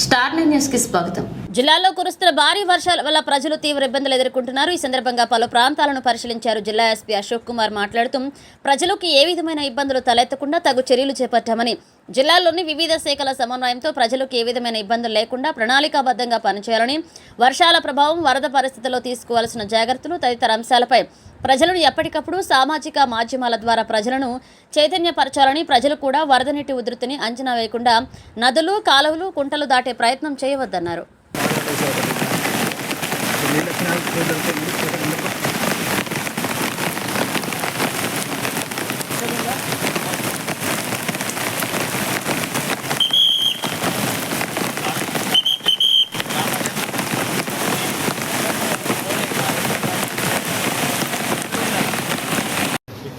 Star న్యూస్కి స్వాగతం. జిల్లాలో కురుస్తున్న భారీ వర్షాల వల్ల ప్రజలు తీవ్ర ఇబ్బందులు ఎదుర్కొంటున్నారు. ఈ సందర్భంగా పలు ప్రాంతాలను పరిశీలించారు జిల్లా ఎస్పీ అశోక్ కుమార్ మాట్లాడుతూ ప్రజలకు ఏ విధమైన ఇబ్బందులు తలెత్తకుండా తగు చర్యలు చేపట్టామని జిల్లాలోని వివిధ శాఖల సమన్వయంతో ప్రజలకు ఏ విధమైన ఇబ్బందులు లేకుండా ప్రణాళికాబద్ధంగా పనిచేయాలని వర్షాల ప్రభావం వరద పరిస్థితుల్లో తీసుకోవాల్సిన జాగ్రత్తలు తదితర అంశాలపై ప్రజలను ఎప్పటికప్పుడు సామాజిక మాధ్యమాల ద్వారా ప్రజలను చైతన్యపరచాలని ప్రజలు కూడా వరద నీటి ఉధృతిని అంచనా వేయకుండా నదులు కాలువలు కుంటలు దాటే ప్రయత్నం చేయవద్దన్నారు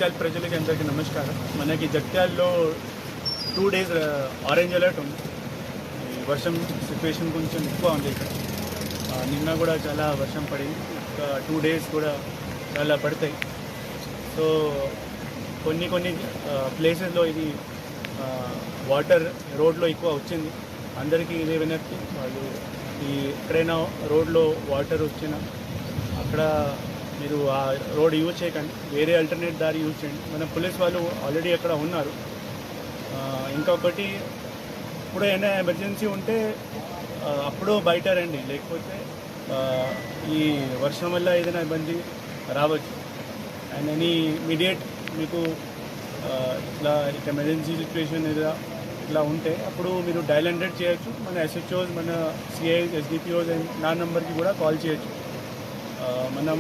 జగిత్యాల ప్రజలకి అందరికీ నమస్కారం. మనకి జగిత్యాల్లో టూ డేస్ ఆరెంజ్ అలర్ట్ ఉంది. ఈ వర్షం సిచ్యువేషన్ కొంచెం ఎక్కువ ఉంది ఇక్కడ. నిన్న కూడా చాలా వర్షం పడింది. ఇంకా టూ డేస్ కూడా చాలా పడతాయి. సో కొన్ని కొన్ని ప్లేసెస్లో ఇది వాటర్ రోడ్లో ఎక్కువ వచ్చింది. అందరికీ ఇదే వినతి. వాళ్ళు ఈ ఎక్కడైనా రోడ్లో వాటర్ వచ్చినా అక్కడ మీరు ఆ రోడ్ యూజ్ చేయకండి. వేరే ఆల్టర్నేట్ దారి యూజ్ చేయండి. మన పోలీస్ వాళ్ళు ఆల్రెడీ అక్కడ ఉన్నారు. ఇంకొకటి ఇప్పుడు ఏమైనా ఎమర్జెన్సీ ఉంటే అప్పుడు బయట రండి. లేకపోతే ఈ వర్షం వల్ల ఏదైనా ఇబ్బంది రావచ్చు. అండ్ ఎనీ ఇమీడియట్ మీకు ఇట్లా ఇట్లా ఎమర్జెన్సీ సిచ్యువేషన్ ఏదైనా ఇట్లా ఉంటే అప్పుడు మీరు డైల్ హండ్రెడ్ చేయొచ్చు. మన ఎస్హెచ్ఓస్ మన సిఐస్ ఎస్డిపిఓస్ అండ్ నా నెంబర్కి కూడా కాల్ చేయొచ్చు. మనం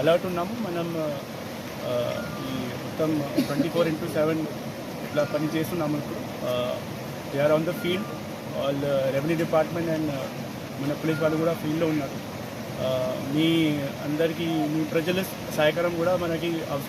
అలర్ట్ ఉన్నాము. మనం ఈ మొత్తం ట్వంటీ ఫోర్ ఇంటూ సెవెన్ ఇట్లా పని చేస్తున్నాము ఇప్పుడు. They are on the field all revenue department and మన పోలీస్ వాళ్ళు కూడా ఫీల్డ్లో ఉన్నారు. మీ అందరికీ మీ ప్రజల సహకారం కూడా మనకి అవసరం